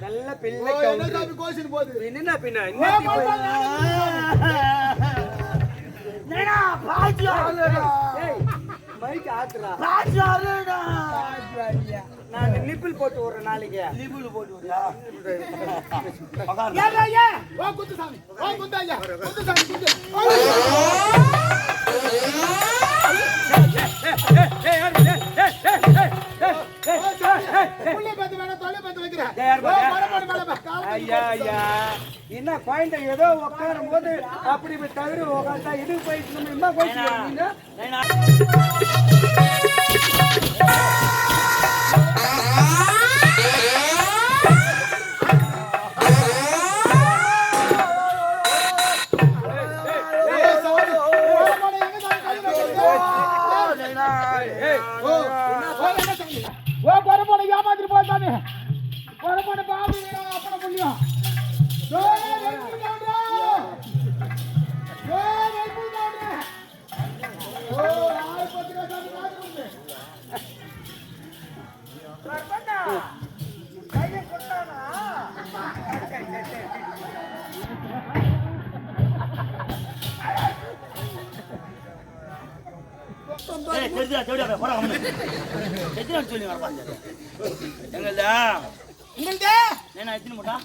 நல்ல பிள்ளை என்ன. சாமி கோஷின்னு போகுது என்ன பின்ன நேனா பாஜி ஆளுடா? ஏய் மைக் ஆத்துறா பாஜி ஆளுடா? நான் நிப்பிள் போட்டு விடுறேன் நாளைக்கு. லிபிள் போட்டு விடுயா ஏன் ஏன் வா குத்து சாமி. வா குத்து ஐயா. குத்து சாமி குத்து. பார்த்து வைக்கிறேன் ஏய், என்ன குழந்தை ஏதோ உட்காரும் போது அப்படி தவிர உட்காந்தா இது போயிட்டு நம்ம என்ன போயிட்டு எத்தனை சொல்லி வரப்பாங்க எத்தனை போட்டா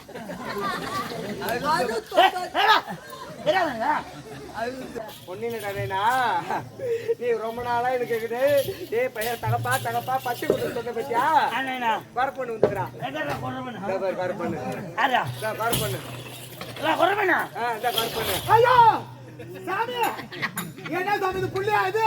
ஒன்னிலடா நீ ரொம்ப நாளா எனக்கு இருக்குது டேய் பையன் தகப்பா தகப்பா பச்சை குத்து சொன்ன பத்தியா? வரப்பண்ணு வந்துக்கிறான் இதோ வரப்பண்ணு இதோ வரப்பண்ணு இதோ ஐயோ! சாமி! என்ன சாமி இது புள்ளியா இது?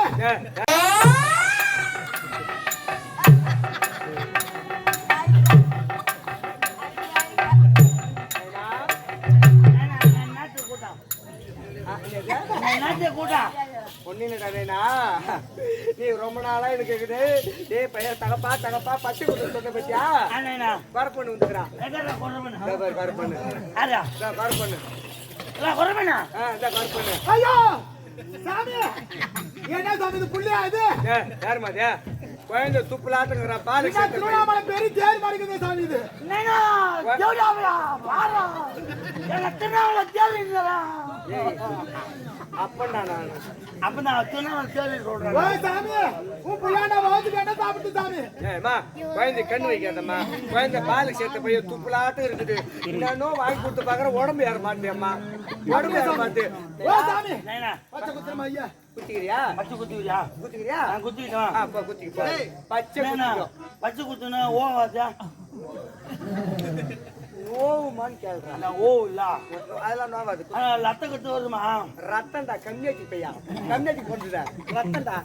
ஒன்னிலடா நீ ரொம்ப நாளா எனக்கு இருக்குது டேய் பையன் தகப்பா தகப்பா பச்சை குத்து சொன்ன பத்தியா? நேனா வரப்பண்ணு வந்துக்கிறான் எங்கடா கொறவனா இதோ பாரு வரப்பண்ணு ஆரா இதோ வரப்பண்ணு இல்ல கொறவனா ஆ இதோ வரப்பண்ணு ஐயோ! சாமி! என்ன சாமி இது புள்ளியா இது? யாரும்மா அது? குழந்தை துப்புலாட்டுங்கிற பால் திருவண்ணாமலை பெரிய தேர் மறைக்குது சாமி இது? எனக்கு திருநாள தேவைங்களா அப்பண்டா நான் அப்ப நான் ஓ சொல்றேன் சாமி உன் புள்ளாண்ட வந்து வேண்டாம் சாப்பிட்டு சாமி ஏம்மா குழந்தை கண்ணு வைக்காதம்மா. குழந்தை பால் சேர்த்த போய் துப்புலாட்டம் இருக்குது. இன்னும் வாங்கி கொடுத்து பாக்குற உடம்பு ஏற மாட்டேம்மா. உடம்பு ஏற மாட்டே. ஓ சாமி. நேனா. பச்சை குத்துறமா ஐயா? குத்திக்கிறியா? பச்சை குத்துவியா குத்திக்கிறியா? நான் குத்திட்டோம் ஆ, அப்ப குத்திக்கு. போ. பச்சை நேனா குத்திக்கோ. பச்சை குத்துனா ஓ வாச்சா நோவுமான்னு கேள்றான் ஓ இல்ல. அதெல்லாம் நோவாது. லத்த கட்டு வருமா? ரத்தம்டா கம்மியாக்கி பையா கம்மியாக்கி கொண்டுடா ரத்தம்டா.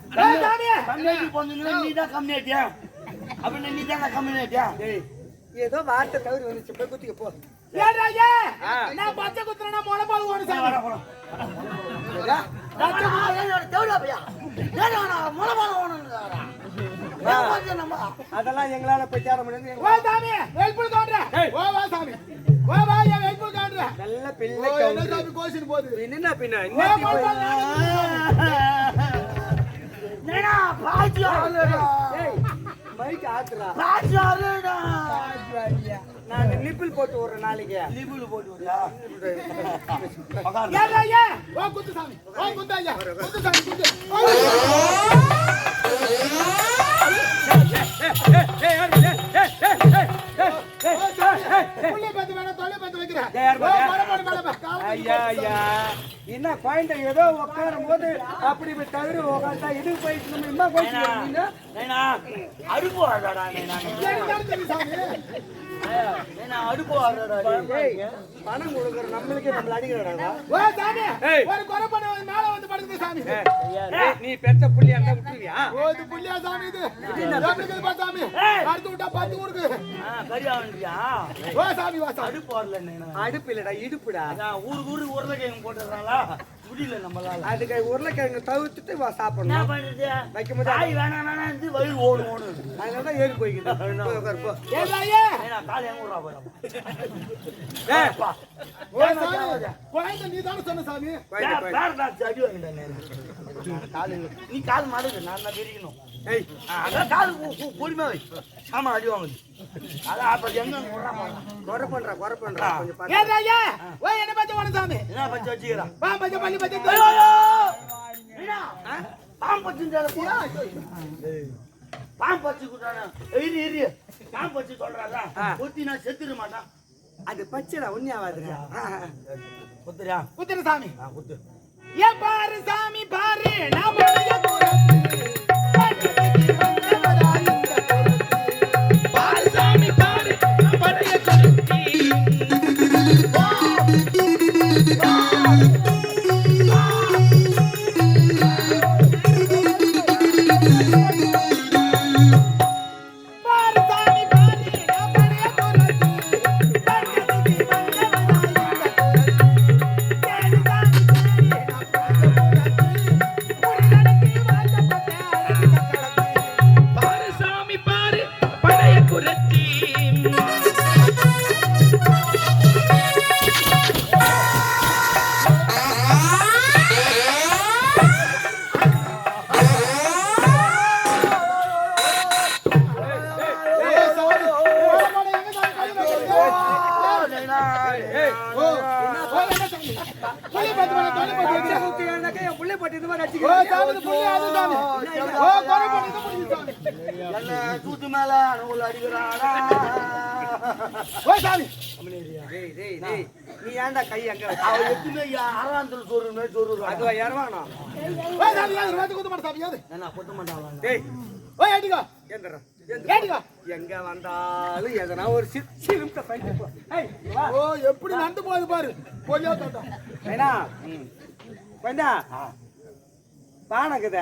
கம்மியாக்கி போனீங்கன்னா நீ தான் கம்மியாட்டியா? அப்படின்னு நீ தான் கம்மியாட்டியா? ஏதோ வார்த்தை தவறி வந்துச்சு. போய் குத்திக்க போ. நான் பச்சை குத்துறேன்னா வர போறோம் ஏதா? பச்சை அதெல்லாம் எங்களால தேட முடியாது ஓ சாமி வெல்புல். ஓ வா சாமி. ஓ வா ஐயா வெல்புல் கவுண்டரா நல்ல பிள்ளை என்ன. சாமி போகுது. என்ன பின்ன? ஆளுடா? ஏய் மைக் ஆத்துறா பாஜி ஆளுடா? நான் நிப்பிள் போட்டு விடுறேன் நாளைக்கு. லிபிள் போட்டு ஏடா ஐயா ஓ குத்து சாமி. ஓ குத்து ஐயா. குத்து சாமி குத்து. ஐயா ஐயா. என்ன குழந்தை ஏதோ உட்காரும் போது அப்படி போய் தவிர உட்காந்தா இது போயிட்டு நம்ம பணம் கொடுக்குற நம்மளுக்கே நம்மள அடிக்கிறாடா ஓ சாமி ஏய். ஒரு கொலை பண்ண வந்து மேல வந்து படுக்குது சாமி நீ பெத்த புள்ளியா இருந்தா விட்டுருவியா? ஓ இது புள்ளியா சாமி இது பா சாமி. அடுத்து விட்டா பத்து கரியா வந்துட்டியா ஓ சாமி வா சாமி. அடுப்பு வரல அடுப்பு இல்லடா இடுப்புடா. ஊருக்கு ஊருக்கு உருளைக்கிழங்கு போட்டுறாங்களா முடியல நம்மளால. அதுக்கு உருளைக்கிழங்கு தவிர்த்துட்டு வா என்ன சாப்பிடணும் பண்றது? வைக்கும் போது காய் வேணாம் வயிறு ஓடும் ஓடும் அதனாலதான் ஏறி போய்க்குது. போய் உட்காரு, போ. கால் எங்க ஏய், நீ தானே சொன்ன சாமி. அடி வாங்கிட்டேன் நீ கால் மாடுது நான் தான் பிரிக்கணும். ஏய். அதான் காது கு- கு- பொறுமையா வை. சாமா அடி வாங்குது அதான் அப்ப எங்க. குறை பண்றா குறை பண்றா கொஞ்சம் பாத்து. ஏன் ராஜா ஓ என்ன பத்தி சாமி என்ன பச்சு வச்சுக்கிறான் பா பத்தி பள்ளி பத்தி ஐயோ! மீனா, பாம்பு. பாம்பு பச்சு. பாம்பு சொல்றாரா? குத்தி நான் செத்துட மாட்டான். அது பச்சைடா உண்மையாவாதுடா குத்துறியா? குத்துற சாமி குத்து. ஏ பாரு சாமி பாரு நான் அடிக்கிறானா? ஓ, சாமி. டேய் டேய் டேய். நீ ஏன்டா கை அங்க வச்ச? அவன் எப்பவுமே அறாந்தல் சொருமே சொருறான். அதுவா இறவானா? ஓ, சாமி, குத்த மாட்டே, சாமி, குத்த மாட்டான் டேய். ஓ, ஏடிக்கோ. ஏந்திரா. எங்க வந்தாலும் எதனா ஒரு வா. ஓ, எப்படி நடந்து போகுது பாரு. தோட்டம். வேணா வேண்டா பானைக்குத.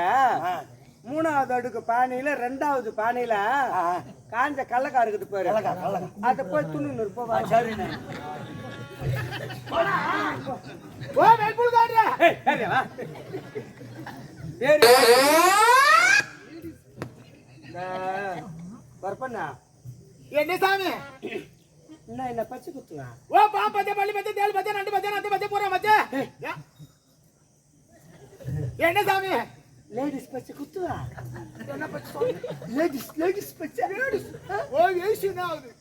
மூணாவது அடுக்கு பானையில ரெண்டாவது பானையில காஞ்ச கள்ளக்கா இருக்குது பாரு. அத போய் துண்ணு இருப்பா சரிண்ணே. ஓ மேல்புல் காட்டுற ஏய் ஏறியா வா. ஏறி வரப்பண்ணா என்ன சாமி? என்ன என்ன பச்சை குத்துவா? ஓ பா பச்சை பள்ளி பச்சை தேல் பச்சை நண்டு பச்சை நண்டு பச்சை போற மச்சே என்ன சாமி? லேடிஸ் பச்சை குத்துவா லேடிஸ் லேடிஸ் பச்சை லேடிஸ் ஓ ஏசி என்ன ஆகுது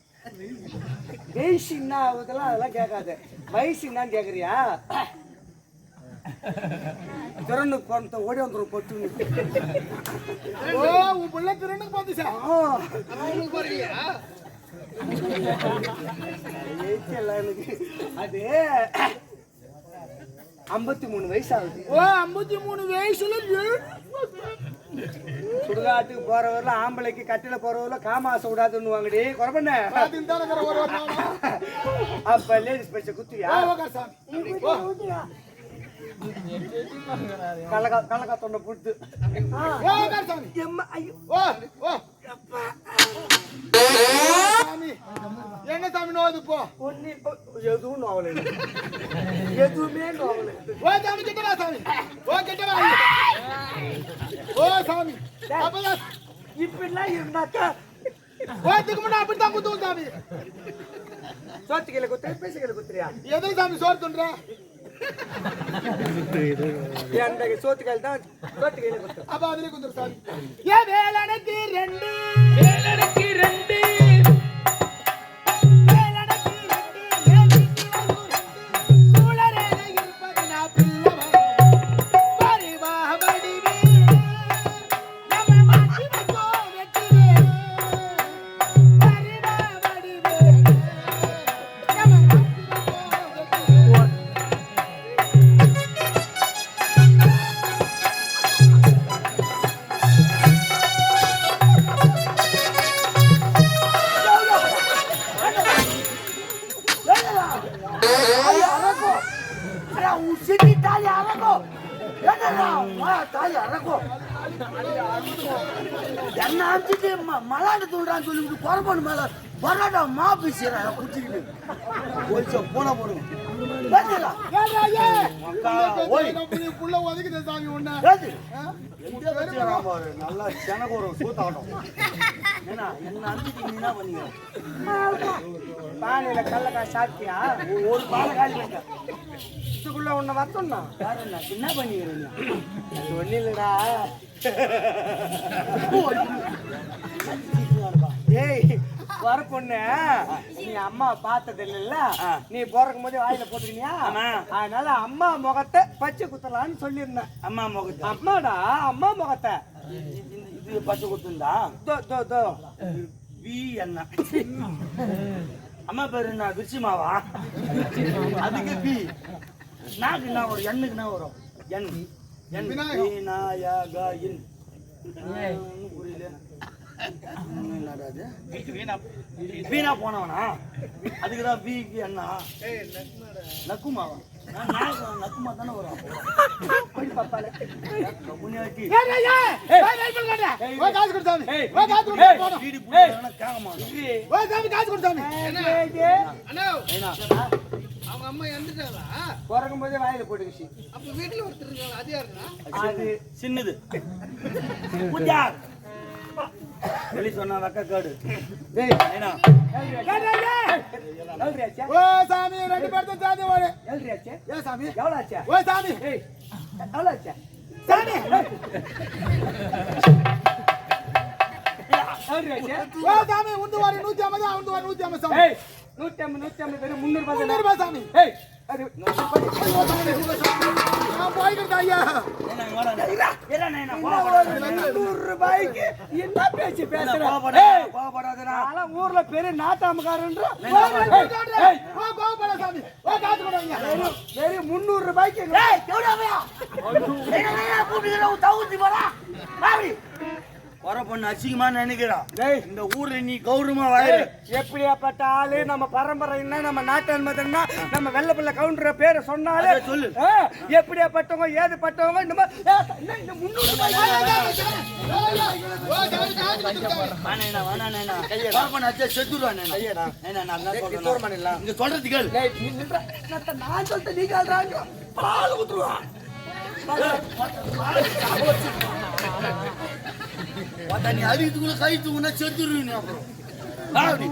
வயசு என்ன ஆகுதெல்லாம் அதெல்லாம் கேட்காது வயசு என்னன்னு கேக்குறியா திறன்னு கொண்ட ஓடி வந்துடும் பொட்டுன்னு ஓ உன் புள்ள சார் ஆ. அவனுக்கு எரிச்சல் எனக்கு. அது ஐம்பத்தி மூணு வயசு ஆகுது ஓ ஐம்பத்தி மூணு வயசுல சுடுகாட்டுக்கு போறவரில் ஆம்பளைக்கு கட்டில போறவர்ல காமாசை விடாதுன்னு வாங்கடி குறப்பண்ண அப்ப லேடிஸ் பைசா குத்துவியா கலகா கலகா தொண்டை புடுத்து எம்மா ஐயோ ஓ ஓ சாமி. என்ன சாமி நோது போ ஒன்னி எதுவும் நோவலை எதுவுமே நோவலை ஓ சாமி கிட்ட வா சாமி? ஓ கிட்ட வா ஓ சாமி. அப்பதான் இப்படிலாம் இருந்தாக்கா ஓ இதுக்கு முன்னாடி அப்படித்தான் குத்துவோம் சாமி. சோத்து கையில குத்துறியா? பேச கையில குத்துறியா? எதுக்கு சாமி சோறு துன்ற அந்த சோத்து கையில தான் சோத்து கையில குத்து அப்ப அதுல குத்துரு சாமி. ஏ வேலனுக்கு ரெண்டு. வேலனுக்கு ரெண்டு. தாலி என்ன அடிச்சுட்டு ம- மலாண்டு தூள்றான்னு சொல்லிட்டு குறப்பண்ணு மேல பரோட்டா மா குடிச்சுக்கிட்டு கொஞ்சம் பூனை போடுங்க. நல்லா செனக்கு ஒரு சூத்தாட்டம் என்ன என்ன பண்ணீங்க பானையில சாப்பிட்டியா ஒரு காலி இதுக்குள்ள உன்னை வேற என்ன என்ன பண்ணிக்கிறீங்க வர பொண்ணு நீ அம்மா பார்த்தது இல்லைல்ல நீ பிறக்கும் போதே வாயில போட்டுக்கினியா. அதனால அம்மா முகத்தை பச்சை குத்தலான்னு சொல்லியிருந்தேன். அம்மா முகத்தை. அம்மாடா அம்மா முகத்தை. இது- இது பச்சை குத்துந்தா தோ தோ தோ. வி என்ன? அம்மா பேரு என்ன? விருச்சிமாவா? அதுக்கு பி நாக்கு என்ன வரும்? எண்ணுக்கு என்ன வரும்? எண். எண். விநாயகா இன் ஒண்ணும் புரியல என்னடா அது? வீணா போனவனா அதுக்குதான் விக்கு என்ன நக்குமாவா நக்குமா தானே வரும் முன்னாடி வீடு புடிச்சவனா கேட்க மாட்டான். ஏன்னா, பிறக்கும் போதே வாயில போட்டுக்கிச்சு அது சின்னது குஜார் வெளி சொன்னா வெக்க கேடு டேய் ஏன்னா எல்ரியாச்சா ஓ சாமி ரெண்டு பேர்த்த சாதி ஓடு. எல்ரியாச்சா ஏ சாமி. எவ்வளோ ஆச்சா ஓ சாமி. எவ்வளோ ஆச்சா சாமி. ஓ சாமி உந்து வாரி நூத்தி ஐம்பது அவந்து வாரி நூத்தி ஐம்பது சாமி. நூற்றி ஐம்பது நூற்றி சாமி. ஏய் என்ன பேச்சு பேசுற? கோவப்படாத, ஏய், கோவப்படாதடா. நான்லாம் ஊர்ல பெரிய நாட்டாமக்காரன்ற. வெறும் முந்நூறு ரூபாய்க்கு தகுதி போடா. வர பொண்ணு அசிங்கமா நினைக்கிறா. டேய். இந்த ஊர்ல நீ கௌரவமா வாயிரு எப்படியாப்பட்ட ஆளு? நம்ம பரம்பரை என்ன? நம்ம நாட்டான் மதன்னா நம்ம வெள்ளை பிள்ளை கவுண்டர் பேரை சொன்னாலே சொல்லு. எப்படியாப்பட்டவங்க ஏது பட்டவங்க இந்த மாதிரி செத்துருவா, நேனா. சொல்லிட்டு நீ கேள்றாங்க? பால் குத்துருவான் பார்த்தா நீ அடிக்கிறதுக்குள்ள கை தூக்குனா செத்துருவ நீ அப்புறம். வாடி.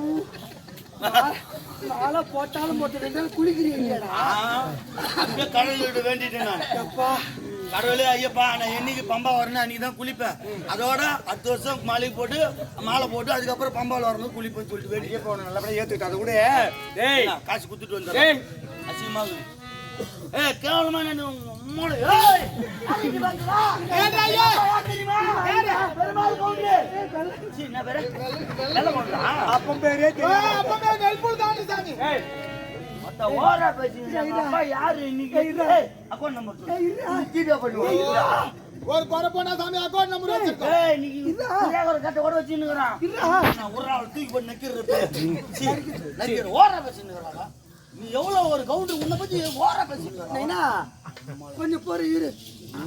நாளா போட்டாலும் போட்டு ரெண்டு நாள் குளிக்கிறீங்கடா ஆ, அப்படியே கடவுள் கிட்ட வேண்டிட்டேன் நான். கடவுளே ஐயப்பா நான் என்னைக்கு பம்பா வரணும் அன்னைக்கு தான் குளிப்பேன். அதோட அடுத்த வருஷம் மாலை போட்டு மாலை போட்டு அதுக்கப்புறம் பம்பாவில் வரும்போது குளிப்பேன்னு சொல்லிட்டு வேண்டி போன நல்லபடியா ஏத்துக்கிட்டு அது கூட டேய். நான் காசு குத்துட்டு டேய். வந்துடுறேன் ஏய் கேவலமா நான் மூளை ஏய் அடிக்கு வந்துடா. ஏண்டா ஐயா யார் தெரியுமா? பெருமாள் கவுண்டரு. சீ, என்ன பேரு? வெள்ளை கவுண்டரா? அப்பம் பேரே தெரியும் அப்பமே நெல்புல் தாண்டி சாமி ஏய் மொத்த ஓரா அப்பா யாரு இன்னைக்கு? ஏய், பண்ணுவோம். ஒரு குறை போனா சாமி அக்கௌண்ட் நம்பர் வச்சிருக்கோம் ஏய், ஒரு கட்டை. நான் ஒரு ஆள் தூக்கி போட்டு நக்கிடுறது. சீ, நக்கிடு. ஓரா பேசின்னுக்குறாடா. நீ எவ்வளவு ஒரு கவுண்டர் உன்னை பத்தி ஓரா. நைனா கொஞ்சம் பொறு இரு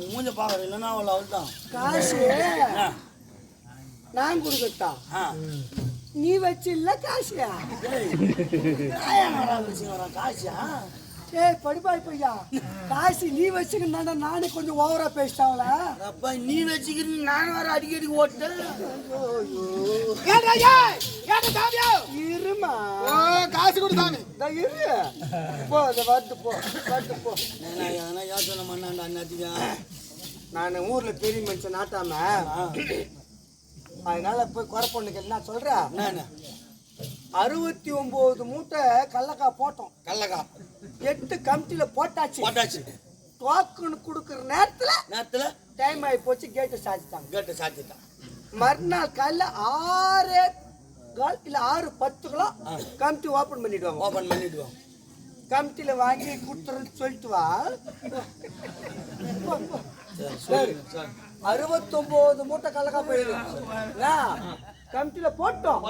மூஞ்ச பாக்குற இல்லைன்னா அவள் அவள்தான். காசு ஆ, நான் கொடுக்கட்டா. நீ வச்சு இல்ல காசியா காசியா? ஏய் படிப்பாய் பையா. காசு நீ வச்சுக்கிட்டா நானே கொஞ்சம் ஓவரா பேசிட்டாங்களா அப்பா நீ வச்சுக்கிறீங்க நான் வேற அடிக்கடி ஓட்டேன் இருமா. காசு கொடு சாமி. இதோ இரு. போ இந்த வந்து போ வந்து போ. யோசனை பண்ணாண்டா அண்ணாத்திக்கா நான் ஊர்ல பெரிய மனுஷன் நாட்டாம. அதனால போய் குறை பொண்ணுக்கு என்ன சொல்ற? என்ன அறுபத்தி ஒன்பது மூட்டை கடலக்காய் போட்டோம். கல்லக்கா எட்டு கமிட்டில போட்டாச்சு. போட்டாச்சு. டோக்கன் கொடுக்குற நேரத்துல நேரத்துல டைம் ஆகி போச்சு கேட்டு சாதித்தாங்க கேட்டு சாத்திட்டான் மறுநாள் காலைல ஆறு கால் இல்ல ஆறு பத்துக்குள்ள கமிட்டி ஓபன் பண்ணிடுவாங்க. ஓபன் பண்ணிடுவோம் கமிட்டில வாங்கி கொடுத்துறேன்னு சொல்லிட்டு வா. அறுபத்தொன்பது மூட்டை கலக்கா போயிடும் கமிட்டில போட்டோம்.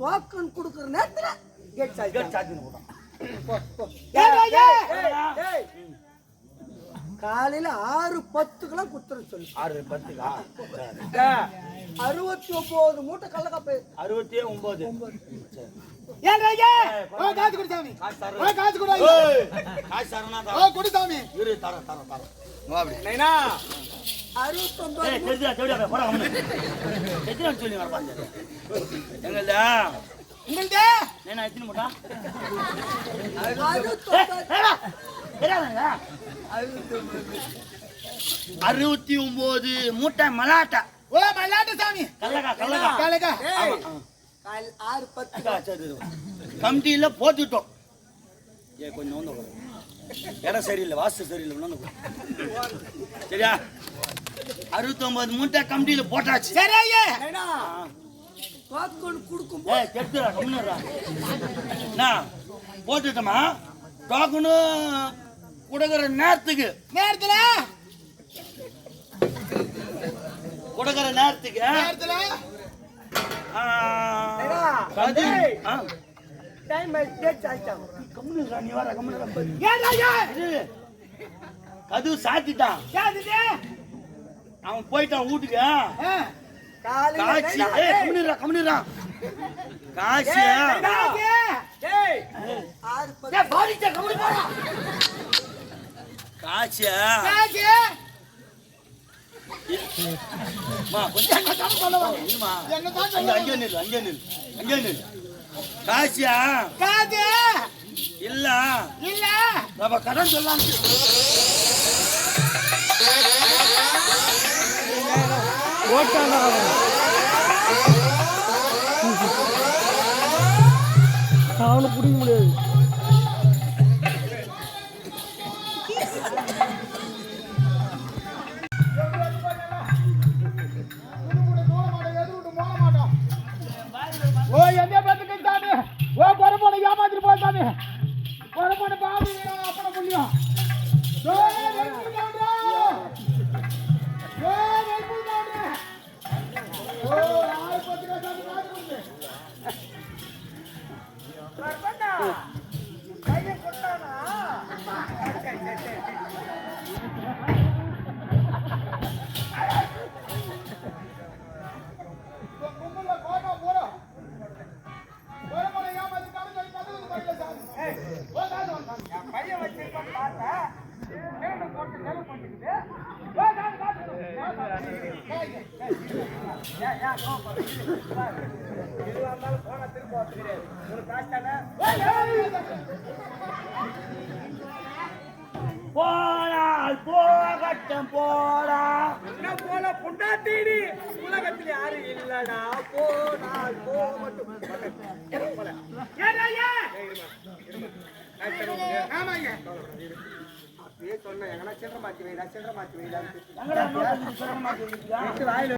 டோக்கன் கொடுக்குற நேரத்துல கேட் சாதித்தாங்க கேட்டு சாத்தின்னு போட்டான் காலையில ஆறு பத்துக்கெல்லாம் குத்துறேன்னு சொல்லு. ஆறு பத்துக்கா. அறுபத்தி ஒன்பது மூட்டை போயிடும் அறுபத்தி ஒன்பது ஐயா ஓ காசு கொடு சாமி. காசு கொடு காசு சாமி. இரு தர தர தர நைனா. அறுபத்தொன்பது சொல்லி உங்களுதே நான் எத்தனை மூட்டா? அறுபத்தி ஒன்பது மூட்டை மலாட்டா ஓ மல்லாட்ட சாமி. கல்லக்கா கல்லக்கா. காலக்கா ஆறு பத்து. கமிட்டியில போட்டுட்டோம். ஏ கொஞ்சம் வந்து. இடம் சரியில்லை வாஸ்து சரியில்லை. சரியா? அறுபத்தொன்பது மூட்டை கமிட்டியில போட்டாச்சு. சரி பாப்கார்ன் கொடுக்கும் ஏய் கெட்டுடா கம்முனுடா என்ன? போட்டுட்டோமா? டோக்கனு கொடுக்குற நேரத்துக்கு. நேரத்துல? கொடுக்குற நேரத்துக்கு நேரத்துல. கதவு சாத்திட்டான். சாதிதே அவன் போயிட்டான் வீட்டுக்கு. டேய், ஏய் டேய். கம்முனுடா கம்முனுடா காட்சி ஏய், காசி ஏய் பாடிச்சா கம்முனு போடா. காட்சி காசி காசியா காசி இல்ல. இல்ல. நம்ம கடன் சொல்லலாம் அவனை. பிடிக்க முடியாது. போடால் போகட்டும் போடா. என்ன போல பொண்டாட்டிடி உலகத்தில் யாரும் இல்லடா. போனால் போகட்டும் ஆமாங்க சொன்னேன் எங்கன்னா சில்லற மாத்தி வைடா சில்லற மாத்தி வைடா வாயில